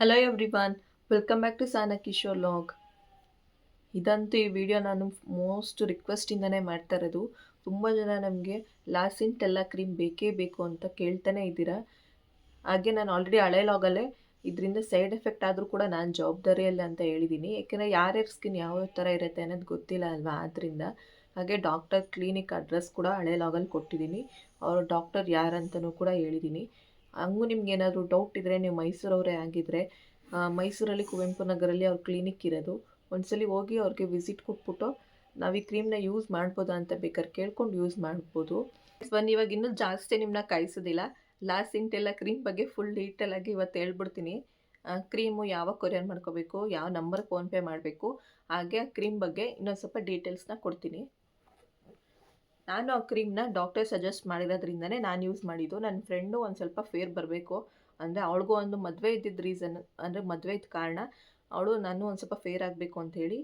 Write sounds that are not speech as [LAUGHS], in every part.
Hello everyone welcome back to Sana Kishore log ಇದಂತೂ ಈ video ನಾನು ಮೋಸ್ಟ್ ರಿಕ್ವೆಸ್ಟಿಂದನೇ ಮಾಡ್ತಾ ಇರೋದು. ತುಂಬ ಜನ ನಮಗೆ ಲಾಸಿನ್ ಟೆಲ್ಲ ಕ್ರೀಮ್ ಬೇಕೇ ಬೇಕು ಅಂತ ಕೇಳ್ತಾನೆ ಇದ್ದೀರಾ. ಹಾಗೆ ನಾನು ಆಲ್ರೆಡಿ ಹಳೆ ಲಾಗಲ್ಲೇ ಇದರಿಂದ ಸೈಡ್ ಎಫೆಕ್ಟ್ ಆದರೂ ಕೂಡ ನಾನು ಜವಾಬ್ದಾರಿಯಲ್ಲ ಅಂತ ಹೇಳಿದ್ದೀನಿ ಯಾಕೆಂದರೆ ಯಾರ್ಯಾರ ಸ್ಕಿನ್ ಯಾವ ಥರ ಇರುತ್ತೆ ಅನ್ನೋದು ಗೊತ್ತಿಲ್ಲ ಅಲ್ವಾ ಆದ್ದರಿಂದ ಹಾಗೆ ಡಾಕ್ಟರ್ ಕ್ಲಿನಿಕ್ ಅಡ್ರೆಸ್ ಕೂಡ ಹಳೆ ಲಾಗಲ್ಲಿ ಕೊಟ್ಟಿದ್ದೀನಿ ಅವರು ಡಾಕ್ಟರ್ ಯಾರಂತನೂ ಕೂಡ ಹೇಳಿದ್ದೀನಿ ಹಂಗೂ ನಿಮ್ಗೆ ಏನಾದರೂ ಡೌಟ್ ಇದ್ದರೆ ನೀವು ಮೈಸೂರವರೇ ಆಗಿದ್ದರೆ ಮೈಸೂರಲ್ಲಿ ಕುವೆಂಪು ನಗರಲ್ಲಿ ಅವ್ರ ಕ್ಲಿನಿಕ್ ಇರೋದು. ಒಂದ್ಸಲಿ ಹೋಗಿ ಅವ್ರಿಗೆ ವಿಸಿಟ್ ಕೊಟ್ಬಿಟ್ಟು ನಾವು ಈ ಕ್ರೀಮ್ನ ಯೂಸ್ ಮಾಡ್ಬೋದಾ ಅಂತ ಬೇಕಾದ್ರೆ ಕೇಳ್ಕೊಂಡು ಯೂಸ್ ಮಾಡ್ಬೋದು. ಬನ್ನಿ, ಇವಾಗ ಇನ್ನೂ ಜಾಸ್ತಿ ನಿಮ್ಮನ್ನ ಕಾಯಿಸೋದಿಲ್ಲ. ಲಾಸ್ಟ್ ಇಂಟೆಲ್ಲ ಕ್ರೀಮ್ ಬಗ್ಗೆ ಫುಲ್ ಡೀಟೇಲ್ ಆಗಿ ಇವತ್ತು ಹೇಳ್ಬಿಡ್ತೀನಿ. ಕ್ರೀಮು ಯಾವಾಗ ಕೊರಿಯರ್ ಮಾಡ್ಕೋಬೇಕು, ಯಾವ ನಂಬರ್ ಫೋನ್ಪೇ ಮಾಡಬೇಕು, ಹಾಗೆ ಆ ಕ್ರೀಮ್ ಬಗ್ಗೆ ಇನ್ನೊಂದು ಸ್ವಲ್ಪ ಡೀಟೇಲ್ಸ್ನ ಕೊಡ್ತೀನಿ. ನಾನು ಆ ಕ್ರೀಮ್ನ ಡಾಕ್ಟರ್ ಸಜೆಸ್ಟ್ ಮಾಡಿರೋದ್ರಿಂದನೇ ನಾನು ಯೂಸ್ ಮಾಡಿದ್ದು. ನನ್ನ ಫ್ರೆಂಡು ಒಂದು ಸ್ವಲ್ಪ ಫೇರ್ ಬರಬೇಕು. ಅಂದರೆ ಅವಳಿಗೂ ಒಂದು ಮದುವೆ ಇದ್ದಿದ್ದ ರೀಸನ್ ಅಂದರೆ ಮದುವೆ ಇದ್ದ ಕಾರಣ ಅವಳು ನಾನು ಒಂದು ಸ್ವಲ್ಪ ಫೇರ್ ಆಗಬೇಕು ಅಂಥೇಳಿ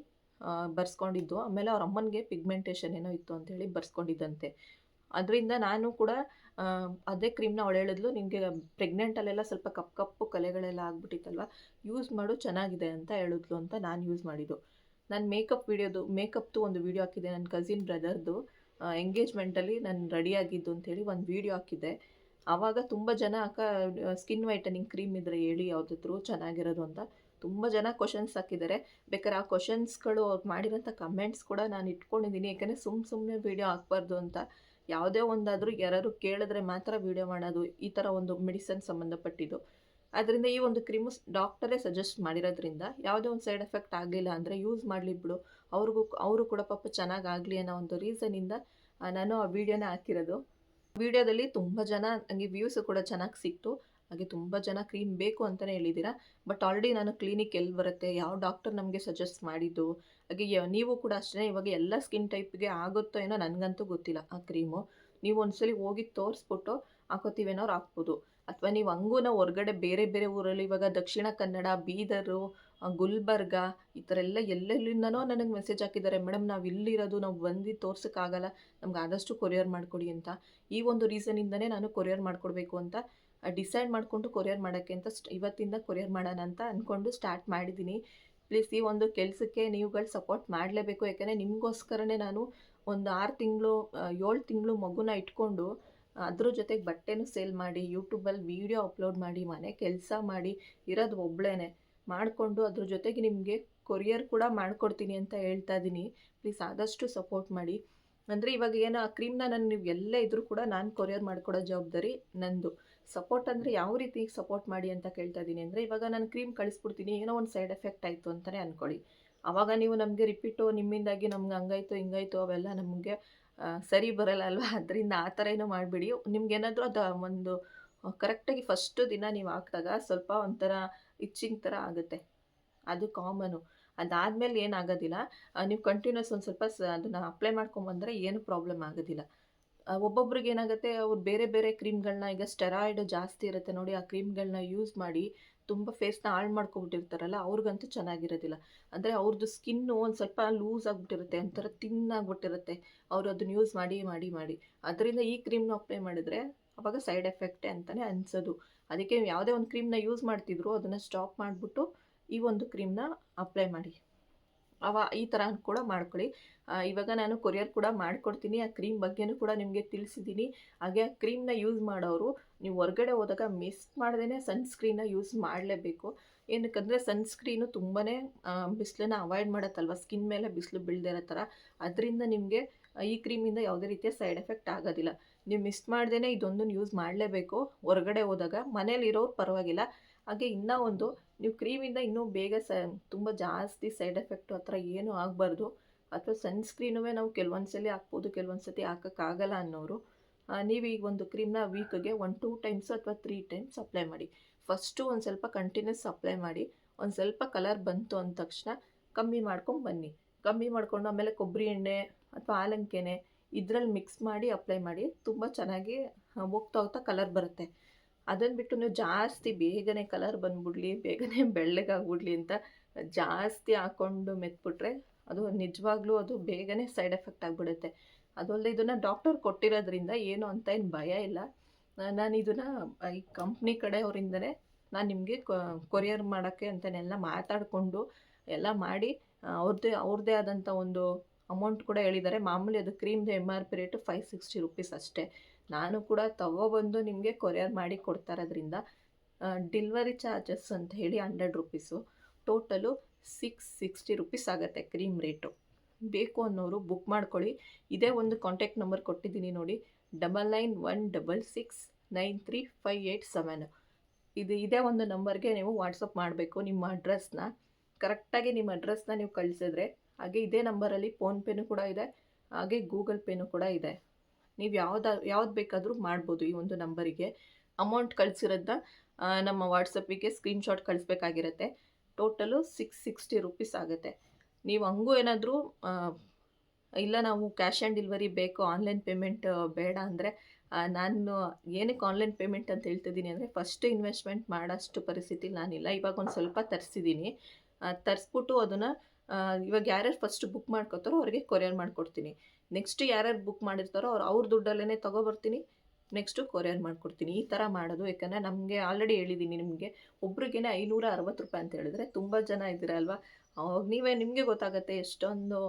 ಬರ್ಸ್ಕೊಂಡಿದ್ದು. ಆಮೇಲೆ ಅವ್ರ ಅಮ್ಮನಿಗೆ ಪಿಗ್ಮೆಂಟೇಷನ್ ಏನೋ ಇತ್ತು ಅಂಥೇಳಿ ಬರ್ಸ್ಕೊಂಡಿದ್ದಂತೆ. ಅದರಿಂದ ನಾನು ಕೂಡ ಅದೇ ಕ್ರೀಮ್ನ ಅವಳು ಹೇಳಿದ್ಲು. ನಿಮಗೆ ಪ್ರೆಗ್ನೆಂಟಲ್ಲೆಲ್ಲ ಸ್ವಲ್ಪ ಕಪ್ಪು ಕಪ್ಪು ಕಲೆಗಳೆಲ್ಲ ಆಗ್ಬಿಟ್ಟಿತ್ತಲ್ವ? ಯೂಸ್ ಮಾಡು, ಚೆನ್ನಾಗಿದೆ ಅಂತ ಹೇಳಿದ್ಲು ಅಂತ ನಾನು ಯೂಸ್ ಮಾಡಿದ್ದು. ನಾನು ಮೇಕಪ್ ವಿಡಿಯೋದು ಮೇಕಪ್ದು ಒಂದು ವಿಡಿಯೋ ಹಾಕಿದೆ ನನ್ನ ಕಸಿನ್ ಬ್ರದರ್ದು ಎಂಗೇಜ್ಮೆಂಟಲ್ಲಿ ನಾನು ರೆಡಿಯಾಗಿದ್ದು ಅಂತೇಳಿ ಒಂದು ವಿಡಿಯೋ ಹಾಕಿದ್ದೆ. ಆವಾಗ ತುಂಬ ಜನ ಅಕ್ಕ ಸ್ಕಿನ್ ವೈಟನಿಂಗ್ ಕ್ರೀಮ್ ಇದ್ದರೆ ಹೇಳಿ ಯಾವುದಾದ್ರು ಚೆನ್ನಾಗಿರೋದು ಅಂತ ತುಂಬ ಜನ ಕ್ವಶನ್ಸ್ ಹಾಕಿದ್ದಾರೆ. ಬೇಕಾದ್ರೆ ಆ ಕ್ವಶನ್ಸ್ಗಳು ಅವ್ರು ಮಾಡಿರೋಂಥ ಕಮೆಂಟ್ಸ್ ಕೂಡ ನಾನು ಇಟ್ಕೊಂಡಿದ್ದೀನಿ. ಯಾಕೆಂದರೆ ಸುಮ್ಮ ಸುಮ್ಮನೆ ವಿಡಿಯೋ ಹಾಕ್ಬಾರ್ದು ಅಂತ. ಯಾವುದೇ ಒಂದಾದರೂ ಯಾರಾದ್ರು ಕೇಳಿದ್ರೆ ಮಾತ್ರ ವಿಡಿಯೋ ಮಾಡೋದು, ಈ ಥರ ಒಂದು ಮೆಡಿಸನ್ ಸಂಬಂಧಪಟ್ಟಿದ್ದು. ಅದರಿಂದ ಈ ಒಂದು ಕ್ರೀಮು ಡಾಕ್ಟರೇ ಸಜೆಸ್ಟ್ ಮಾಡಿರೋದ್ರಿಂದ ಯಾವುದೇ ಒಂದು ಸೈಡ್ ಎಫೆಕ್ಟ್ ಆಗಲಿಲ್ಲ ಅಂದರೆ ಯೂಸ್ ಮಾಡಲಿ ಬಿಡು. ಅವ್ರಿಗೂ ಅವರು ಕೂಡ ಪಾಪ ಚೆನ್ನಾಗಾಗಲಿ ಅನ್ನೋ ಒಂದು ರೀಸನಿಂದ ನಾನು ಆ ವಿಡಿಯೋನ ಹಾಕಿರೋದು. ವಿಡಿಯೋದಲ್ಲಿ ತುಂಬ ಜನ ನನಗೆ ವ್ಯೂಸ್ ಕೂಡ ಚೆನ್ನಾಗಿ ಸಿಕ್ತು. ಹಾಗೆ ತುಂಬ ಜನ ಕ್ರೀಮ್ ಬೇಕು ಅಂತಲೇ ಹೇಳಿದ್ದೀರಾ. ಬಟ್ ಆಲ್ರೆಡಿ ನಾನು ಕ್ಲಿನಿಕ್ ಎಲ್ಲಿ ಬರುತ್ತೆ, ಯಾವ ಡಾಕ್ಟರ್ ನಮಗೆ ಸಜೆಸ್ಟ್ ಮಾಡಿದ್ದು. ಹಾಗೆ ನೀವು ಕೂಡ ಅಷ್ಟೇ ಇವಾಗ ಎಲ್ಲ ಸ್ಕಿನ್ ಟೈಪ್ಗೆ ಆಗುತ್ತೋ ಏನೋ ನನಗಂತೂ ಗೊತ್ತಿಲ್ಲ ಆ ಕ್ರೀಮು ನೀವು ಒಂದ್ಸಲಿ ಹೋಗಿ ತೋರಿಸ್ಬಿಟ್ಟು ಹಾಕೋತೀವೇನೋ ಹಾಕ್ಬೋದು. ಅಥವಾ ನೀವು ಹಂಗೂ ನಾವು ಹೊರಗಡೆ ಬೇರೆ ಬೇರೆ ಊರಲ್ಲಿ ಇವಾಗ ದಕ್ಷಿಣ ಕನ್ನಡ, ಬೀದರು ಗುಲ್ಬರ್ಗ ಈ ಥರ ಎಲ್ಲ ಎಲ್ಲೆಲ್ಲಿಂದನೋ ನನಗೆ ಮೆಸೇಜ್ ಹಾಕಿದ್ದಾರೆ, ಮೇಡಮ್ ನಾವು ಇಲ್ಲಿರೋದು ನಾವು ಬಂದು ತೋರ್ಸೋಕ್ಕಾಗಲ್ಲ ನಮ್ಗೆ ಆದಷ್ಟು ಕೊರಿಯರ್ ಮಾಡಿಕೊಡಿ ಅಂತ. ಈ ಒಂದು ರೀಸನಿಂದನೇ ನಾನು ಕೊರಿಯರ್ ಮಾಡಿಕೊಡ್ಬೇಕು ಅಂತ ಡಿಸೈಡ್ ಮಾಡಿಕೊಂಡು ಕೊರಿಯರ್ ಮಾಡೋಕ್ಕೆ ಅಂತ ಇವತ್ತಿಂದ ಕೊರಿಯರ್ ಮಾಡೋಣ ಅಂತ ಅಂದ್ಕೊಂಡು ಸ್ಟಾರ್ಟ್ ಮಾಡಿದ್ದೀನಿ. ಪ್ಲೀಸ್ ಈ ಒಂದು ಕೆಲಸಕ್ಕೆ ನೀವುಗಳು ಸಪೋರ್ಟ್ ಮಾಡಲೇಬೇಕು, ಯಾಕೆಂದರೆ ನಿಮಗೋಸ್ಕರನೇ ನಾನು ಒಂದು ಆರು ತಿಂಗಳು ಏಳು ತಿಂಗಳು ಮಗುನ ಇಟ್ಕೊಂಡು ಅದ್ರ ಜೊತೆಗೆ ಬಟ್ಟೆನೂ ಸೇಲ್ ಮಾಡಿ, ಯೂಟ್ಯೂಬಲ್ಲಿ ವೀಡಿಯೋ ಅಪ್ಲೋಡ್ ಮಾಡಿ, ಮನೆ ಕೆಲಸ ಮಾಡಿ ಇರೋದು ಒಬ್ಳೇ ಮಾಡಿಕೊಂಡು ಅದ್ರ ಜೊತೆಗೆ ನಿಮಗೆ ಕೊರಿಯರ್ ಕೂಡ ಮಾಡಿಕೊಡ್ತೀನಿ ಅಂತ ಹೇಳ್ತಾ ಇದ್ದೀನಿ ಪ್ಲೀಸ್ ಆದಷ್ಟು ಸಪೋರ್ಟ್ ಮಾಡಿ. ಅಂದರೆ ಇವಾಗ ಏನೋ ಆ ಕ್ರೀಮ್ನ ನಾನು ನೀವು ಎಲ್ಲೇ ಇದ್ರೂ ಕೂಡ ನಾನು ಕೊರಿಯರ್ ಮಾಡಿಕೊಡೋ ಜವಾಬ್ದಾರಿ ನಂದು. ಸಪೋರ್ಟ್ ಅಂದರೆ ಯಾವ ರೀತಿ ಸಪೋರ್ಟ್ ಮಾಡಿ ಅಂತ ಕೇಳ್ತಾ ಇದ್ದೀನಿ ಅಂದರೆ ಇವಾಗ ನಾನು ಕ್ರೀಮ್ ಕಳಿಸ್ಬಿಡ್ತೀನಿ, ಏನೋ ಒಂದು ಸೈಡ್ ಎಫೆಕ್ಟ್ ಆಯಿತು ಅಂತಲೇ ಅಂದ್ಕೊಳ್ಳಿ ಆವಾಗ ನೀವು ನಮಗೆ ರಿಪೀಟು ನಿಮ್ಮಿಂದಾಗಿ ನಮ್ಗೆ ಹಂಗಾಯ್ತು, ಹಿಂಗಾಯ್ತು ಅವೆಲ್ಲ ನಮಗೆ ಸರಿ ಬರಲ್ಲ ಅಲ್ವಾ [LAUGHS] ಅದರಿಂದ ಆ ಥರ ಏನೂ ಮಾಡಿಬಿಡಿ. ನಿಮ್ಗೇನಾದರೂ ಅದು ಒಂದು ಕರೆಕ್ಟಾಗಿ ಫಸ್ಟು ದಿನ ನೀವು ಹಾಕಿದಾಗ ಸ್ವಲ್ಪ ಒಂಥರ ಇಚ್ಚಿಂಗ್ ಥರ ಆಗುತ್ತೆ. ಅದು ಕಾಮನು. ಅದಾದಮೇಲೆ ಏನಾಗೋದಿಲ್ಲ. ನೀವು ಕಂಟಿನ್ಯೂಸ್ ಒಂದು ಸ್ವಲ್ಪ ಅದನ್ನು ಅಪ್ಲೈ ಮಾಡ್ಕೊಂಬಂದರೆ ಏನು ಪ್ರಾಬ್ಲಮ್ ಆಗೋದಿಲ್ಲ. ಒಬ್ಬೊಬ್ರಿಗೆ ಏನಾಗುತ್ತೆ, ಅವ್ರು ಬೇರೆ ಬೇರೆ ಕ್ರೀಮ್ಗಳನ್ನ, ಈಗ ಸ್ಟೆರಾಯ್ಡ್ ಜಾಸ್ತಿ ಇರುತ್ತೆ ನೋಡಿ, ಆ ಕ್ರೀಮ್ಗಳನ್ನ ಯೂಸ್ ಮಾಡಿ ತುಂಬ ಫೇಸ್ನ ಹಾಳು ಮಾಡ್ಕೊಬಿಟ್ಟಿರ್ತಾರಲ್ಲ, ಅವ್ರಿಗಂತೂ ಚೆನ್ನಾಗಿರೋದಿಲ್ಲ. ಅಂದರೆ ಅವ್ರದ್ದು ಸ್ಕಿನ್ನು ಒಂದು ಸ್ವಲ್ಪ ಲೂಸ್ ಆಗಿಬಿಟ್ಟಿರುತ್ತೆ, ಒಂಥರ ತಿನ್ ಆಗಿಬಿಟ್ಟಿರುತ್ತೆ. ಅವರು ಅದನ್ನ ಯೂಸ್ ಮಾಡಿ ಮಾಡಿ ಮಾಡಿ. ಅದರಿಂದ ಈ ಕ್ರೀಮ್ನ ಅಪ್ಲೈ ಮಾಡಿದ್ರೆ ಅವಾಗ ಸೈಡ್ ಎಫೆಕ್ಟೇ ಅಂತಲೇ ಅನಿಸೋದು. ಅದಕ್ಕೆ ಯಾವುದೇ ಒಂದು ಕ್ರೀಮ್ನ ಯೂಸ್ ಮಾಡ್ತಿದ್ರು, ಅದನ್ನು ಸ್ಟಾಪ್ ಮಾಡಿಬಿಟ್ಟು ಈ ಒಂದು ಕ್ರೀಮ್ನ ಅಪ್ಲೈ ಮಾಡಿ. ಅವ ಈ ಥರ ಕೂಡ ಮಾಡ್ಕೊಳ್ಳಿ. ಇವಾಗ ನಾನು ಕೊರಿಯರ್ ಕೂಡ ಮಾಡಿಕೊಡ್ತೀನಿ. ಆ ಕ್ರೀಮ್ ಬಗ್ಗೆನೂ ಕೂಡ ನಿಮಗೆ ತಿಳಿಸಿದ್ದೀನಿ. ಹಾಗೆ ಆ ಕ್ರೀಮ್ನ ಯೂಸ್ ಮಾಡೋರು, ನೀವು ಹೊರಗಡೆ ಹೋದಾಗ ಮಿಸ್ ಮಾಡ್ದೇ ಸನ್ಸ್ಕ್ರೀನ್ನ ಯೂಸ್ ಮಾಡಲೇಬೇಕು. ಏನಕ್ಕಂದರೆ ಸನ್ಸ್ಕ್ರೀನು ತುಂಬಾ ಬಿಸಿಲನ್ನ ಅವಾಯ್ಡ್ ಮಾಡತ್ತಲ್ವ? ಸ್ಕಿನ್ ಮೇಲೆ ಬಿಸಿಲು ಬೀಳದೇ ಇರೋ ಥರ ಅದರಿಂದ ನಿಮಗೆ ಈ ಕ್ರೀಮಿಂದ ಯಾವುದೇ ರೀತಿಯ ಸೈಡ್ ಎಫೆಕ್ಟ್ ಆಗೋದಿಲ್ಲ. ನೀವು ಮಿಸ್ ಮಾಡ್ದೇ ಇದೊಂದನ್ನು ಯೂಸ್ ಮಾಡಲೇಬೇಕು. ಹೊರಗಡೆ ಹೋದಾಗ ಮನೇಲಿರೋರು ಪರವಾಗಿಲ್ಲ. ಹಾಗೆ ಇನ್ನೂ ಒಂದು, ನೀವು ಕ್ರೀಮಿಂದ ಇನ್ನೂ ಬೇಗ ಸ, ತುಂಬ ಜಾಸ್ತಿ ಸೈಡ್ ಎಫೆಕ್ಟು ಆ ಥರ ಏನೂ ಆಗಬಾರ್ದು. ಅಥವಾ ಸನ್ಸ್ಕ್ರೀನುವೇ ನಾವು ಕೆಲವೊಂದು ಸಲ ಹಾಕ್ಬೋದು ಕೆಲವೊಂದು ಸತಿ ಹಾಕೋಕ್ಕಾಗಲ್ಲ ಅನ್ನೋರು. ನೀವು ಈಗ ಒಂದು ಕ್ರೀಮ್ನ ವೀಕ್ಗೆ ಒನ್, ಟೂ ಟೈಮ್ಸ್ ಅಥವಾ ತ್ರೀ ಟೈಮ್ಸ್ ಅಪ್ಲೈ ಮಾಡಿ. ಫಸ್ಟು ಒಂದು ಸ್ವಲ್ಪ ಕಂಟಿನ್ಯೂಸ್ ಅಪ್ಲೈ ಮಾಡಿ. ಒಂದು ಸ್ವಲ್ಪ ಕಲರ್ ಬಂತು ಅಂದ ತಕ್ಷಣ ಕಮ್ಮಿ ಮಾಡ್ಕೊಂಡು ಬನ್ನಿ. ಕಮ್ಮಿ ಮಾಡಿಕೊಂಡು ಆಮೇಲೆ ಕೊಬ್ಬರಿ ಎಣ್ಣೆ ಅಥವಾ ಹಾಲಂಕೆನೆ ಇದರಲ್ಲಿ ಮಿಕ್ಸ್ ಮಾಡಿ ಅಪ್ಲೈ ಮಾಡಿ, ತುಂಬ ಚೆನ್ನಾಗಿ ಹೋಗ್ತಾ ಹೋಗ್ತಾ ಕಲರ್ ಬರುತ್ತೆ. ಅದನ್ನು ಬಿಟ್ಟು ನೀವು ಜಾಸ್ತಿ ಬೇಗನೆ ಕಲರ್ ಬಂದ್ಬಿಡ್ಲಿ, ಬೇಗನೆ [LAUGHS] ಬೆಳ್ಳಗಾಗ್ಬಿಡ್ಲಿ ಅಂತ ಜಾಸ್ತಿ ಹಾಕ್ಕೊಂಡು ಮೆತ್ಬಿಟ್ರೆ ಅದು ನಿಜವಾಗ್ಲೂ ಅದು ಬೇಗನೆ ಸೈಡ್ ಎಫೆಕ್ಟ್ ಆಗಿಬಿಡುತ್ತೆ. ಅದು ಅಲ್ಲದೆ ಇದನ್ನು ಡಾಕ್ಟರ್ ಕೊಟ್ಟಿರೋದ್ರಿಂದ ಏನು ಅಂತ ಏನು ಭಯ ಇಲ್ಲ. ನಾನು ಇದನ್ನು, ಈ ಕಂಪ್ನಿ ಕಡೆಯವರಿಂದನೇ ನಾನು ನಿಮಗೆ ಕೊರಿಯರ್ ಮಾಡೋಕ್ಕೆ ಅಂತನೆಲ್ಲ ಮಾತಾಡಿಕೊಂಡು ಎಲ್ಲ ಮಾಡಿ ಅವ್ರದ್ದೇ ಅವ್ರದ್ದೇ ಆದಂಥ ಒಂದು ಅಮೌಂಟ್ ಕೂಡ ಹೇಳಿದ್ದಾರೆ. ಮಾಮೂಲಿ ಅದು ಕ್ರೀಮ್ದು M R P rate five sixty rupees ಅಷ್ಟೇ. ನಾನು ಕೂಡ ತಗೊಬಂದು ನಿಮಗೆ ಕೊರಿಯರ್ ಮಾಡಿ ಕೊಡ್ತಾ ಇರೋದ್ರಿಂದ ಡಿಲ್ವರಿ ಚಾರ್ಜಸ್ ಅಂತ ಹೇಳಿ hundred rupees. Total six sixty rupees ಆಗುತ್ತೆ ಕ್ರೀಮ್ ರೇಟು. ಬೇಕು ಅನ್ನೋರು ಬುಕ್ ಮಾಡ್ಕೊಳ್ಳಿ. ಇದೇ ಒಂದು ಕಾಂಟ್ಯಾಕ್ಟ್ ನಂಬರ್ ಕೊಟ್ಟಿದ್ದೀನಿ ನೋಡಿ. Double nine one double six nine three five eight seven. ಇದು ಇದೇ ಒಂದು ನಂಬರ್ಗೆ ನೀವು ವಾಟ್ಸಪ್ ಮಾಡಬೇಕು ನಿಮ್ಮ ಅಡ್ರೆಸ್ನ. ಕರೆಕ್ಟಾಗಿ ನಿಮ್ಮ ಅಡ್ರೆಸ್ನ ನೀವು ಕಳಿಸಿದ್ರೆ, ಹಾಗೆ ಇದೇ ನಂಬರಲ್ಲಿ ಫೋನ್ಪೇನೂ ಕೂಡ ಇದೆ, ಹಾಗೆ ಗೂಗಲ್ ಪೇನೂ ಕೂಡ ಇದೆ. ನೀವು ಯಾವ್ದು ಯಾವ್ದು ಬೇಕಾದರೂ ಮಾಡ್ಬೋದು ಈ ಒಂದು ನಂಬರಿಗೆ. ಅಮೌಂಟ್ ಕಳಿಸಿರೋದನ್ನ ನಮ್ಮ ವಾಟ್ಸಪ್ಪಿಗೆ ಸ್ಕ್ರೀನ್ಶಾಟ್ ಕಳಿಸ್ಬೇಕಾಗಿರುತ್ತೆ. ಟೋಟಲು ಸಿಕ್ಸ್ ಸಿಕ್ಸ್ಟಿ ರುಪೀಸ್ ಆಗುತ್ತೆ. ನೀವು ಹಂಗೂ ಏನಾದರೂ ಇಲ್ಲ ನಾವು ಕ್ಯಾಶ್ ಆ್ಯಂಡ್ ಡೆಲಿವರಿ ಬೇಕು ಆನ್ಲೈನ್ ಪೇಮೆಂಟ್ ಬೇಡ ಅಂದರೆ ನಾನು ಏನಕ್ಕೆ ಆನ್ಲೈನ್ ಪೇಮೆಂಟ್ ಅಂತ ಹೇಳ್ತಿದ್ದೀನಿ ಅಂದರೆ ಫಸ್ಟ್ ಇನ್ವೆಸ್ಟ್ಮೆಂಟ್ ಮಾಡೋಷ್ಟು ಪರಿಸ್ಥಿತಿ ನಾನಿಲ್ಲ. ಇವಾಗ ಒಂದು ಸ್ವಲ್ಪ ತರಿಸಿದ್ದೀನಿ. ತರಿಸ್ಬಿಟ್ಟು ಅದನ್ನು ಇವಾಗ ಯಾರ್ಯಾರು ಫಸ್ಟ್ ಬುಕ್ ಮಾಡ್ಕೋತಾರೋ ಅವ್ರಿಗೆ ಕೊರಿಯರ್ ಮಾಡಿಕೊಡ್ತೀನಿ. ನೆಕ್ಸ್ಟ್ ಯಾರ್ಯಾರು ಬುಕ್ ಮಾಡಿರ್ತಾರೋ ಅವ್ರು, ಅವ್ರ ದುಡ್ಡಲ್ಲೇ ತೊಗೊಬರ್ತೀನಿ. ನೆಕ್ಸ್ಟು ಕೊರಿಯರ್ ಮಾಡಿಕೊಡ್ತೀನಿ. ಈ ಥರ ಮಾಡೋದು. ಯಾಕಂದರೆ ನಮಗೆ ಆಲ್ರೆಡಿ ಹೇಳಿದ್ದೀನಿ ನಿಮಗೆ. ಒಬ್ರಿಗೇನೆ ಐನೂರ ಅರವತ್ತು ರೂಪಾಯಿ ಅಂತ ಹೇಳಿದ್ರೆ ತುಂಬ ಜನ ಇದ್ದೀರ ಅಲ್ವಾ? ಅವಾಗ ನೀವೇ ನಿಮಗೆ ಗೊತ್ತಾಗುತ್ತೆ ಎಷ್ಟೊಂದು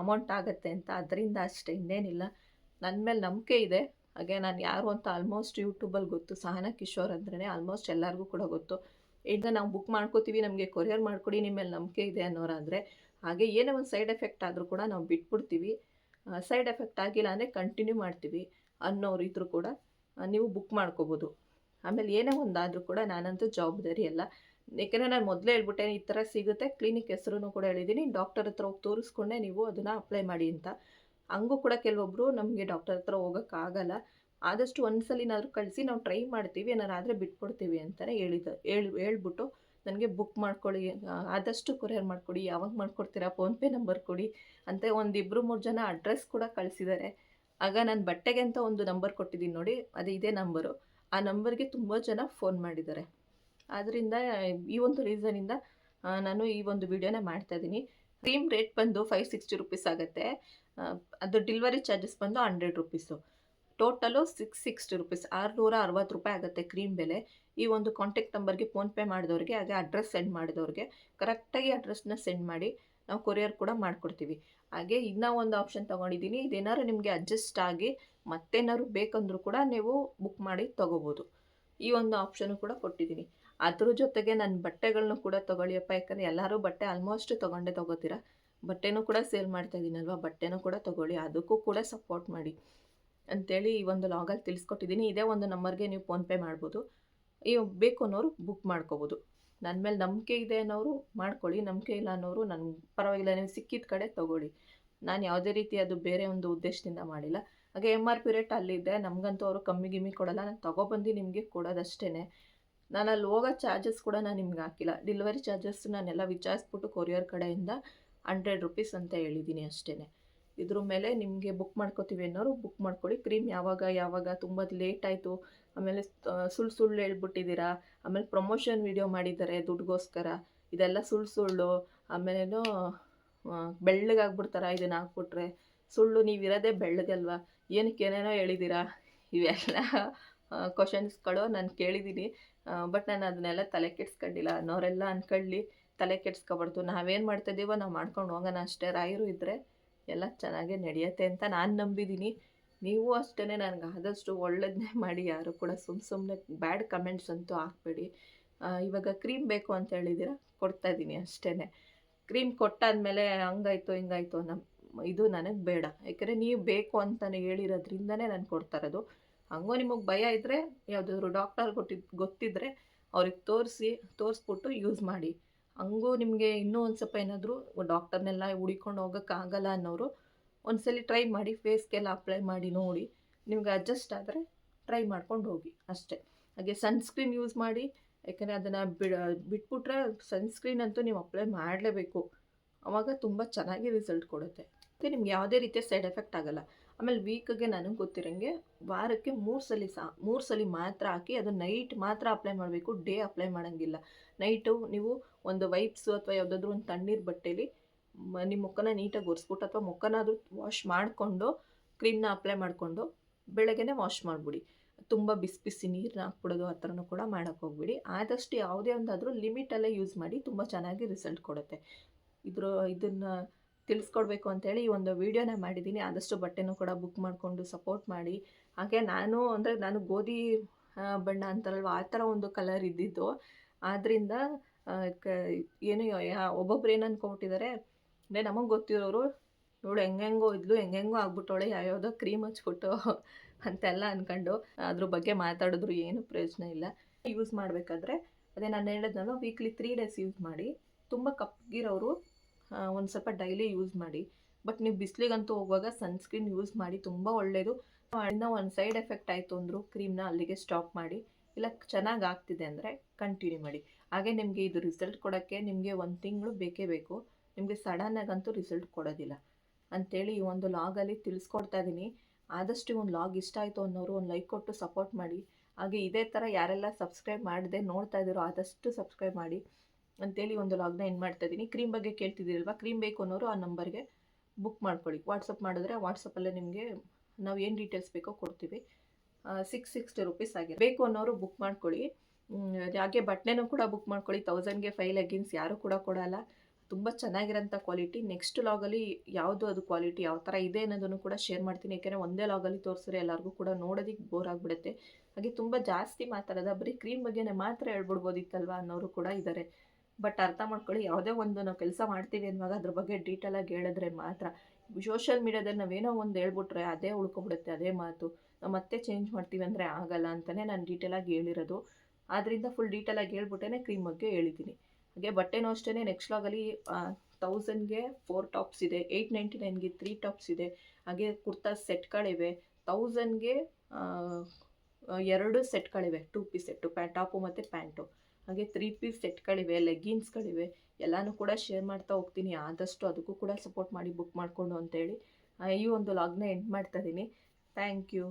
ಅಮೌಂಟ್ ಆಗುತ್ತೆ ಅಂತ. ಅದರಿಂದ ಅಷ್ಟೇ ಇನ್ನೇನಿಲ್ಲ. ನನ್ನ ಮೇಲೆ ನಂಬಿಕೆ ಇದೆ. ಹಾಗೆ ನಾನು ಯಾರು ಅಂತ ಆಲ್ಮೋಸ್ಟ್ ಯೂಟ್ಯೂಬಲ್ಲಿ ಗೊತ್ತು. ಸಹನಾ ಕಿಶೋರ್ ಅಂದ್ರೇ ಆಲ್ಮೋಸ್ಟ್ ಎಲ್ಲರಿಗೂ ಕೂಡ ಗೊತ್ತು. ಈಗ ನಾವು ಬುಕ್ ಮಾಡ್ಕೋತೀವಿ, ನಮಗೆ ಕೊರಿಯರ್ ಮಾಡಿಕೊಡಿ ನಿಮ್ಮ ಮೇಲೆ ನಂಬಿಕೆ ಇದೆ ಅನ್ನೋರಾದರೆ ಹಾಗೆ ಏನೇ ಒಂದು ಸೈಡ್ ಎಫೆಕ್ಟ್ ಆದರೂ ಕೂಡ ನಾವು ಬಿಟ್ಬಿಡ್ತೀವಿ. ಸೈಡ್ ಎಫೆಕ್ಟ್ ಆಗಿಲ್ಲ ಅಂದರೆ ಕಂಟಿನ್ಯೂ ಮಾಡ್ತೀವಿ ಅನ್ನೋರು ಇದ್ದರೂ ಕೂಡ ನೀವು ಬುಕ್ ಮಾಡ್ಕೋಬೋದು. ಆಮೇಲೆ ಏನೇ ಒಂದಾದರೂ ಕೂಡ ನಾನಂತೂ ಜವಾಬ್ದಾರಿ ಅಲ್ಲ. ಏಕೆಂದರೆ ನಾನು ಮೊದಲೇ ಹೇಳ್ಬಿಟ್ಟೆ, ಈ ಥರ ಸಿಗುತ್ತೆ ಕ್ಲಿನಿಕ್ ಹೆಸರು ಕೂಡ ಹೇಳಿದ್ದೀನಿ ಡಾಕ್ಟರ್ ಹತ್ರ ಹೋಗಿ ತೋರಿಸ್ಕೊಂಡೆ, ನೀವು ಅದನ್ನು ಅಪ್ಲೈ ಮಾಡಿ ಅಂತ. ಹಂಗೂ ಕೂಡ ಕೆಲವೊಬ್ಬರು ನಮಗೆ ಡಾಕ್ಟರ್ ಹತ್ರ ಹೋಗೋಕ್ಕಾಗಲ್ಲ ಆದಷ್ಟು ಒಂದ್ಸಲಿನಾದರೂ ಕಳಿಸಿ ನಾವು ಟ್ರೈ ಮಾಡ್ತೀವಿ ಏನಾರಾದರೆ ಬಿಟ್ಕೊಡ್ತೀವಿ ಅಂತಲೇ ಹೇಳಿದ, ಹೇಳಿ, ಹೇಳ್ಬಿಟ್ಟು ನನಗೆ ಬುಕ್ ಮಾಡ್ಕೊಳ್ಳಿ ಆದಷ್ಟು ಕೊರಿಯರ್ ಮಾಡಿಕೊಡಿ, ಯಾವಾಗ ಮಾಡ್ಕೊಡ್ತೀರಾ ಫೋನ್ಪೇ ನಂಬರ್ ಕೊಡಿ ಅಂತ ಒಂದು ಇಬ್ಬರು ಮೂರು ಜನ ಅಡ್ರೆಸ್ ಕೂಡ ಕಳಿಸಿದ್ದಾರೆ ಆಗ ನಾನು ಬಟ್ಟೆಗೆ ಅಂತ ಒಂದು ನಂಬರ್ ಕೊಟ್ಟಿದ್ದೀನಿ ನೋಡಿ, ಅದು ಇದೇ ನಂಬರು ಆ ನಂಬರ್ಗೆ ತುಂಬ ಜನ ಫೋನ್ ಮಾಡಿದ್ದಾರೆ ಆದ್ದರಿಂದ ಈ ಒಂದು ರೀಸನಿಂದ ನಾನು ಈ ಒಂದು ವಿಡಿಯೋನ ಮಾಡ್ತಾಯಿದ್ದೀನಿ ಕ್ರೀಮ್ ರೇಟ್ ಬಂದು ಫೈವ್ ಸಿಕ್ಸ್ಟಿ ರುಪೀಸ್ ಆಗುತ್ತೆ. ಅದು ಡಿಲ್ವರಿ ಚಾರ್ಜಸ್ ಬಂದು hundred rupees total six sixty rupees, ಆರುನೂರ ಅರವತ್ತು ರೂಪಾಯಿ ಆಗುತ್ತೆ ಕ್ರೀಮ್ ಬೆಲೆ. ಈ ಒಂದು ಕಾಂಟ್ಯಾಕ್ಟ್ ನಂಬರ್ಗೆ ಫೋನ್ಪೇ ಮಾಡಿದವ್ರಿಗೆ, ಹಾಗೆ ಅಡ್ರೆಸ್ ಸೆಂಡ್ ಮಾಡಿದವ್ರಿಗೆ ಕರೆಕ್ಟಾಗಿ ಅಡ್ರೆಸ್ನ ಸೆಂಡ್ ಮಾಡಿ ನಾವು ಕೊರಿಯರ್ ಕೂಡ ಮಾಡಿಕೊಡ್ತೀವಿ. ಹಾಗೆ ಇನ್ನೂ ಒಂದು ಆಪ್ಷನ್ ತೊಗೊಂಡಿದ್ದೀನಿ, ಇದೇನಾದ್ರು ನಿಮಗೆ ಅಡ್ಜಸ್ಟ್ ಆಗಿ ಮತ್ತೇನಾದ್ರು ಬೇಕಂದ್ರೂ ಕೂಡ ನೀವು ಬುಕ್ ಮಾಡಿ ತೊಗೋಬೋದು. ಈ ಒಂದು ಆಪ್ಷನು ಕೂಡ ಕೊಟ್ಟಿದ್ದೀನಿ. ಅದ್ರ ಜೊತೆಗೆ ನನ್ನ ಬಟ್ಟೆಗಳನ್ನೂ ಕೂಡ ತೊಗೊಳ್ಳಿಯಪ್ಪ, ಯಾಕಂದರೆ ಎಲ್ಲರೂ ಬಟ್ಟೆ ಆಲ್ಮೋಸ್ಟ್ ತೊಗೊಂಡೇ ತೊಗೋತೀರ? ಬಟ್ಟೆನೂ ಕೂಡ ಸೇಲ್ ಮಾಡ್ತಾ ಇದ್ದೀನಲ್ವ ಬಟ್ಟೆನೂ ಕೂಡ ತೊಗೊಳ್ಳಿ, ಅದಕ್ಕೂ ಕೂಡ ಸಪೋರ್ಟ್ ಮಾಡಿ. ಅಂಥೇಳಿ ಈ ಒಂದು ಲಾಗಲ್ಲಿ ತಿಳಿಸ್ಕೊಟ್ಟಿದ್ದೀನಿ ಇದೇ ಒಂದು ನಂಬರ್ಗೆ ನೀವು ಫೋನ್ಪೇ ಮಾಡ್ಬೋದು. ಈ ಬೇಕು ಅನ್ನೋರು ಬುಕ್ ಮಾಡ್ಕೋಬೋದು. ನನ್ನ ಮೇಲೆ ನಂಬಿಕೆ ಇದೆ ಅನ್ನೋರು ಮಾಡ್ಕೊಳ್ಳಿ. ನಂಬಿಕೆ ಇಲ್ಲ ಅನ್ನೋರು ನನ್ನ ಪರವಾಗಿಲ್ಲ, ನೀವು ಸಿಕ್ಕಿದ ಕಡೆ ತೊಗೊಳ್ಳಿ. ನಾನು ಯಾವುದೇ ರೀತಿ ಅದು ಬೇರೆ ಒಂದು ಉದ್ದೇಶದಿಂದ ಮಾಡಿಲ್ಲ. ಹಾಗೆ ಎಂ ಆರ್ ಪಿ ರೇಟ್ ಅಲ್ಲಿದೆ ನಮಗಂತೂ ಅವರು ಕಮ್ಮಿ ಗಿಮ್ಮಿ ಕೊಡಲ್ಲ. ನಾನು ತೊಗೊಬಂದು ನಿಮಗೆ ಕೊಡೋದಷ್ಟೇ ನಾನು ಅಲ್ಲಿ ಹೋಗೋ ಚಾರ್ಜಸ್ ಕೂಡ ನಾನು ನಿಮ್ಗೆ ಹಾಕಿಲ್ಲ. ಡೆಲಿವರಿ ಚಾರ್ಜಸ್ ನಾನೆಲ್ಲ ವಿಚಾರಿಸ್ಬಿಟ್ಟು ಕೊರಿಯರ್ ಕಡೆಯಿಂದ ಹಂಡ್ರೆಡ್ ರುಪೀಸ್ ಅಂತ ಹೇಳಿದ್ದೀನಿ ಅಷ್ಟೇ ಇದ್ರ ಮೇಲೆ ನಿಮಗೆ ಬುಕ್ ಮಾಡ್ಕೋತೀವಿ ಅನ್ನೋರು ಬುಕ್ ಮಾಡ್ಕೊಳ್ಳಿ. ಕ್ರೀಮ್ ಯಾವಾಗ ಯಾವಾಗ, ತುಂಬ ಲೇಟ್ ಆಯಿತು, ಆಮೇಲೆ ಸುಳ್ಳು ಸುಳ್ಳು ಹೇಳ್ಬಿಟ್ಟಿದ್ದೀರಾ, ಆಮೇಲೆ ಪ್ರಮೋಷನ್ ವಿಡಿಯೋ ಮಾಡಿದ್ದಾರೆ ದುಡ್ಗೋಸ್ಕರ ಇದೆಲ್ಲ ಸುಳ್ಳು ಸುಳ್ಳು, ಆಮೇಲೇನೋ ಬೆಳ್ಳಗಾಗ್ಬಿಡ್ತಾರ ಇದನ್ನು ಹಾಕ್ಬಿಟ್ರೆ, ಸುಳ್ಳು ನೀವಿರೋದೇ ಬೆಳ್ಳಗಲ್ವಾ ಏನಕ್ಕೆ ಏನೇನೋ ಹೇಳಿದ್ದೀರಾ? ಇವೆಲ್ಲ ಕ್ವಶನ್ಸ್ಗಳು ನಾನು ಕೇಳಿದ್ದೀನಿ ಬಟ್ ನಾನು ಅದನ್ನೆಲ್ಲ ತಲೆ ಕೆಡ್ಸ್ಕೊಂಡಿಲ್ಲ, ಅನ್ನೋರೆಲ್ಲ ಅಂದ್ಕೊಳ್ಳಿ ತಲೆ ಕೆಡ್ಸ್ಕೊಬಾರ್ದು. ನಾವೇನು ಮಾಡ್ತಾಯಿದ್ದೀವೋ ನಾವು ಮಾಡ್ಕೊಂಡು ಹೋಗೋಣ ಅಷ್ಟೇ, ರಾಯರು ಇದ್ದರೆ ಎಲ್ಲ ಚೆನ್ನಾಗೇ ನಡೆಯುತ್ತೆ ಅಂತ ನಾನು ನಂಬಿದ್ದೀನಿ ನೀವು ಅಷ್ಟೇ ನನಗೆ ಆದಷ್ಟು ಒಳ್ಳೇದನ್ನೇ ಮಾಡಿ, ಯಾರು ಕೂಡ ಸುಮ್ಮ ಸುಮ್ಮನೆ ಬ್ಯಾಡ್ ಕಮೆಂಟ್ಸ್ ಅಂತೂ ಹಾಕ್ಬೇಡಿ. ಇವಾಗ ಕ್ರೀಮ್ ಬೇಕು ಅಂತ ಹೇಳಿದ್ದೀರಾ ಕೊಡ್ತಾ ಇದ್ದೀನಿ ಅಷ್ಟೇ ಕ್ರೀಮ್ ಕೊಟ್ಟಾದಮೇಲೆ ಹಂಗಾಯ್ತು, ಹಿಂಗಾಯ್ತು ನಮ್ಮ ಇದು ನನಗೆ ಬೇಡ. ಯಾಕೆಂದರೆ ನೀವು ಬೇಕು ಅಂತಲೇ ಹೇಳಿರೋದ್ರಿಂದನೇ ನಾನು ಕೊಡ್ತಾ ಇರೋದು. ಹಂಗೋ ನಿಮಗೆ ಭಯ ಇದ್ದರೆ ಯಾವುದಾದ್ರು ಡಾಕ್ಟರ್ ಕೊಟ್ಟಿದ್ದು ಗೊತ್ತಿದ್ದರೆ ಅವ್ರಿಗೆ ತೋರಿಸಿ, ತೋರಿಸ್ಬಿಟ್ಟು ಯೂಸ್ ಮಾಡಿ. ಹಂಗೂ ನಿಮಗೆ ಇನ್ನೂ ಒಂದು ಸ್ವಲ್ಪ ಏನಾದರೂ ಡಾಕ್ಟರ್ನೆಲ್ಲ ಹುಡಿಕೊಂಡು ಹೋಗೋಕ್ಕಾಗಲ್ಲ ಅನ್ನೋರು ಒಂದ್ಸಲಿ ಟ್ರೈ ಮಾಡಿ ಫೇಸ್ಗೆಲ್ಲ ಅಪ್ಲೈ ಮಾಡಿ ನೋಡಿ. ನಿಮ್ಗೆ ಅಡ್ಜಸ್ಟ್ ಆದರೆ ಟ್ರೈ ಮಾಡ್ಕೊಂಡು ಹೋಗಿ ಅಷ್ಟೇ. ಹಾಗೆ ಸನ್ಸ್ಕ್ರೀನ್ ಯೂಸ್ ಮಾಡಿ, ಯಾಕೆಂದರೆ ಅದನ್ನು ಬಿಡ, ಬಿಟ್ಬಿಟ್ರೆ ಸನ್ಸ್ಕ್ರೀನ್ ಅಂತೂ ನೀವು ಅಪ್ಲೈ ಮಾಡಲೇಬೇಕು. ಆವಾಗ ತುಂಬ ಚೆನ್ನಾಗಿ ರಿಸಲ್ಟ್ ಕೊಡುತ್ತೆ. ಮತ್ತು ನಿಮ್ಗೆ ಯಾವುದೇ ರೀತಿಯ ಸೈಡ್ ಎಫೆಕ್ಟ್ ಆಗೋಲ್ಲ. ಆಮೇಲೆ ವೀಕ್ಗೆ ನನಗೆ ಗೊತ್ತಿರೋಂಗೆ ವಾರಕ್ಕೆ ಮೂರು ಸಲ ಸಾ, ಮೂರು ಸಲ ಮಾತ್ರ ಹಾಕಿ, ಅದು ನೈಟ್ ಮಾತ್ರ ಅಪ್ಲೈ ಮಾಡಬೇಕು ಡೇ ಅಪ್ಲೈ ಮಾಡೋಂಗಿಲ್ಲ. ನೈಟು ನೀವು ಒಂದು ವೈಪ್ಸು ಅಥವಾ ಯಾವುದಾದ್ರೂ ಒಂದು ತಣ್ಣೀರು ಬಟ್ಟೆಲಿ ನಿಮ್ಮ ಮುಖನ ನೀಟಾಗಿ ಒರೆಸ್ಬಿಟ್ಟು ಅಥವಾ ಮುಖನಾದರೂ ವಾಶ್ ಮಾಡಿಕೊಂಡು ಕ್ರೀಮ್ನ ಅಪ್ಲೈ ಮಾಡಿಕೊಂಡು ಬೆಳಗ್ಗೆನೇ ವಾಶ್ ಮಾಡಿಬಿಡಿ. ತುಂಬ ಬಿಸಿ ಬಿಸಿ ನೀರನ್ನ ಹಾಕ್ಬಿಡೋದು ಆ ಥರನೂ ಕೂಡ ಮಾಡೋಕ್ಕೆ ಹೋಗ್ಬಿಡಿ. ಆದಷ್ಟು ಯಾವುದೇ ಒಂದಾದರೂ ಲಿಮಿಟಲ್ಲೇ ಯೂಸ್ ಮಾಡಿ ತುಂಬ ಚೆನ್ನಾಗಿ ರಿಸಲ್ಟ್ ಕೊಡುತ್ತೆ. ಇದ್ರ, ಇದನ್ನು ತಿಳಿಸ್ಕೊಡ್ಬೇಕು ಅಂತೇಳಿ ಈ ಒಂದು ವೀಡಿಯೋನ ಮಾಡಿದ್ದೀನಿ. ಆದಷ್ಟು ಬಟ್ಟೆನೂ ಕೂಡ ಬುಕ್ ಮಾಡಿಕೊಂಡು ಸಪೋರ್ಟ್ ಮಾಡಿ. ಹಾಗೆ ನಾನು ಅಂದರೆ ನಾನು ಗೋಧಿ ಬಣ್ಣ ಅಂತಾರಲ್ವ, ಆ ಥರ ಒಂದು ಕಲರ್ ಇದ್ದಿದ್ದು. ಆದ್ದರಿಂದ ಏನು ಒಬ್ಬೊಬ್ರು ಏನು ಅನ್ಕೊಂಬಿಟ್ಟಿದ್ದಾರೆ ಅಂದರೆ ನಮಗೆ ಗೊತ್ತಿರೋರು ಇವಳು ಹೆಂಗೆಂಗೋ ಇದ್ಲು, ಹೆಂಗೆಂಗೋ ಆಗ್ಬಿಟ್ಟವಳೆ, ಯಾವ್ಯಾವುದೋ ಕ್ರೀಮ್ ಹಚ್ಬಿಟ್ಟು [LAUGHS] ಅಂತೆಲ್ಲ ಅಂದ್ಕೊಂಡು ಅದ್ರ ಬಗ್ಗೆ ಮಾತಾಡಿದ್ರು, ಏನು ಪ್ರಯೋಜನ ಇಲ್ಲ. ಯೂಸ್ ಮಾಡಬೇಕಾದ್ರೆ, ಅದೇ ನಾನು ಹೇಳಿದ್ನಲ್ಲ ವೀಕ್ಲಿ ತ್ರೀ ಡೇಸ್ ಯೂಸ್ ಮಾಡಿ, ತುಂಬ ಕಪ್ಪಗಿರೋರು ಒಂದು ಸ್ವಲ್ಪ ಡೈಲಿ ಯೂಸ್ ಮಾಡಿ. ಬಟ್ ನೀವು ಬಿಸಿಲಿಗಂತೂ ಹೋಗುವಾಗ ಸನ್ಸ್ಕ್ರೀನ್ ಯೂಸ್ ಮಾಡಿ, ತುಂಬ ಒಳ್ಳೆಯದು ಅದನ್ನ ಒಂದು ಸೈಡ್ ಎಫೆಕ್ಟ್ ಆಯಿತು ಅಂದರು ಕ್ರೀಮ್ನ ಅಲ್ಲಿಗೆ ಸ್ಟಾಪ್ ಮಾಡಿ. ಇಲ್ಲ ಚೆನ್ನಾಗಿ ಆಗ್ತಿದೆ ಅಂದರೆ ಕಂಟಿನ್ಯೂ ಮಾಡಿ. ಹಾಗೆ ನಿಮಗೆ ಇದು ರಿಸಲ್ಟ್ ಕೊಡೋಕ್ಕೆ ನಿಮಗೆ ಒಂದು ತಿಂಗಳು ಬೇಕೇ ಬೇಕು. ನಿಮಗೆ ಸಡನ್ನಾಗಂತೂ ರಿಸಲ್ಟ್ ಕೊಡೋದಿಲ್ಲ. ಅಂಥೇಳಿ ಈ ಒಂದು ಲಾಗಲ್ಲಿ ತಿಳಿಸ್ಕೊಡ್ತಾ ಇದ್ದೀನಿ ಆದಷ್ಟು ಒಂದು ಲಾಗ್ ಇಷ್ಟ ಆಯಿತು ಅನ್ನೋರು ಒಂದು ಲೈಕ್ ಕೊಟ್ಟು ಸಪೋರ್ಟ್ ಮಾಡಿ. ಹಾಗೆ ಇದೇ ಥರ ಯಾರೆಲ್ಲ ಸಬ್ಸ್ಕ್ರೈಬ್ ಮಾಡದೆ ನೋಡ್ತಾ ಇದ್ದೀರೋ ಆದಷ್ಟು ಸಬ್ಸ್ಕ್ರೈಬ್ ಮಾಡಿ. ಅಂತೇಳಿ ಒಂದು ಲಾಗ್ನ ಏನು ಮಾಡ್ತಾ ಇದ್ದೀನಿ ಕ್ರೀಮ್ ಬಗ್ಗೆ ಕೇಳ್ತಿದ್ದೀರಲ್ವ? ಕ್ರೀಮ್ ಬೇಕು ಅನ್ನೋರು ಆ ನಂಬರ್ಗೆ ಬುಕ್ ಮಾಡ್ಕೊಳ್ಳಿ. ವಾಟ್ಸಪ್ ಮಾಡಿದ್ರೆ ವಾಟ್ಸಪ್ಪಲ್ಲೇ ನಿಮಗೆ ನಾವು ಏನು ಡೀಟೇಲ್ಸ್ ಬೇಕೋ ಕೊಡ್ತೀವಿ. ಸಿಕ್ಸ್ ಸಿಕ್ಸ್ಟಿ ರುಪೀಸ್ ಆಗಿದೆ. ಬೇಕು ಅನ್ನೋರು ಬುಕ್ ಮಾಡ್ಕೊಳ್ಳಿ. ಹಾಗೆ ಬಟ್ಟೆನೂ ಕೂಡ ಬುಕ್ ಮಾಡ್ಕೊಳ್ಳಿ. ತೌಸಂಡ್ಗೆ ಫೈವ್ ಲೆಗ್ಗಿನ್ಸ್ ಯಾರೂ ಕೂಡ ಕೊಡಲ್ಲ. ತುಂಬ ಚೆನ್ನಾಗಿರೋಂಥ ಕ್ವಾಲಿಟಿ ನೆಕ್ಸ್ಟ್ ಲಾಗಲ್ಲಿ ಯಾವುದು ಅದು ಕ್ವಾಲಿಟಿ ಯಾವ ಥರ ಇದೆ ಅನ್ನೋದನ್ನು ಕೂಡ ಶೇರ್ ಮಾಡ್ತೀನಿ. ಯಾಕೆಂದರೆ ಒಂದೇ ಲಾಗಲ್ಲಿ ತೋರಿಸಿದ್ರೆ ಎಲ್ಲರಿಗೂ ಕೂಡ ನೋಡೋದಕ್ಕೆ ಬೋರ್ ಆಗಿಬಿಡುತ್ತೆ. ಹಾಗೆ ತುಂಬ ಜಾಸ್ತಿ ಮಾತಾಡೋದ, ಬರೀ ಕ್ರೀಮ್ ಬಗ್ಗೆನೇ ಮಾತ್ರ ಹೇಳ್ಬಿಡ್ಬೋದಿತ್ತಲ್ವಾ ಅನ್ನೋರು ಕೂಡ ಇದ್ದಾರೆ ಬಟ್ ಅರ್ಥ ಮಾಡ್ಕೊಳ್ಳಿ, ಯಾವುದೇ ಒಂದು ನಾವು ಕೆಲಸ ಮಾಡ್ತೀವಿ ಅನ್ನುವಾಗ ಅದ್ರ ಬಗ್ಗೆ ಡೀಟೇಲಾಗಿ ಹೇಳಿದ್ರೆ ಮಾತ್ರ. ಸೋಷಿಯಲ್ ಮೀಡ್ಯಾದಲ್ಲಿ ನಾವೇನೋ ಒಂದು ಹೇಳ್ಬಿಟ್ರೆ ಅದೇ ಉಳ್ಕೊಬಿಡುತ್ತೆ, ಅದೇ ಮಾತು. ಮತ್ತೆ ಚೇಂಜ್ ಮಾಡ್ತೀವಿ ಅಂದರೆ ಆಗಲ್ಲ ಅಂತಲೇ ನಾನು ಡೀಟೇಲಾಗಿ ಹೇಳಿರೋದು. ಆದ್ದರಿಂದ ಫುಲ್ ಡೀಟೇಲಾಗಿ ಹೇಳ್ಬಿಟ್ಟೇ ಕ್ರೀಮ್ ಬಗ್ಗೆ ಹೇಳಿದ್ದೀನಿ. ಹಾಗೆ ಬಟ್ಟೆನೂ ಅಷ್ಟೇ ನೆಕ್ಸ್ಟ್ ಲಾಗಲ್ಲಿ ತೌಸಂಡ್ಗೆ ಫೋರ್ ಟಾಪ್ಸ್ ಇದೆ ಏಯ್ಟ್ ನೈಂಟಿ ನೈನ್ಗೆ ತ್ರೀ ಟಾಪ್ಸ್ ಇದೆ. ಹಾಗೆ ಕುರ್ತಾ ಸೆಟ್ಗಳಿವೆ ತೌಸಂಡ್ಗೆ ಎರಡು ಸೆಟ್ಗಳಿವೆ ಟೂ ಪೀಸ್ ಸೆಟ್ಟು ಪ್ಯಾ ಟಾಪು ಮತ್ತು ಪ್ಯಾಂಟು ಹಾಗೆ ತ್ರೀ ಪೀಸ್ ಸೆಟ್ಗಳಿವೆ ಲೆಗ್ಗಿನ್ಸ್ಗಳಿವೆ ಎಲ್ಲನೂ ಕೂಡ ಶೇರ್ ಮಾಡ್ತಾ ಹೋಗ್ತೀನಿ. ಆದಷ್ಟು ಅದಕ್ಕೂ ಕೂಡ ಸಪೋರ್ಟ್ ಮಾಡಿ ಬುಕ್ ಮಾಡಿಕೊಂಡು ಅಂತೇಳಿ ಈ ಒಂದು ಲಾಗ್ನ ಎಂಡ್ ಮಾಡ್ತಾ ಇದ್ದೀನಿ ಥ್ಯಾಂಕ್ ಯು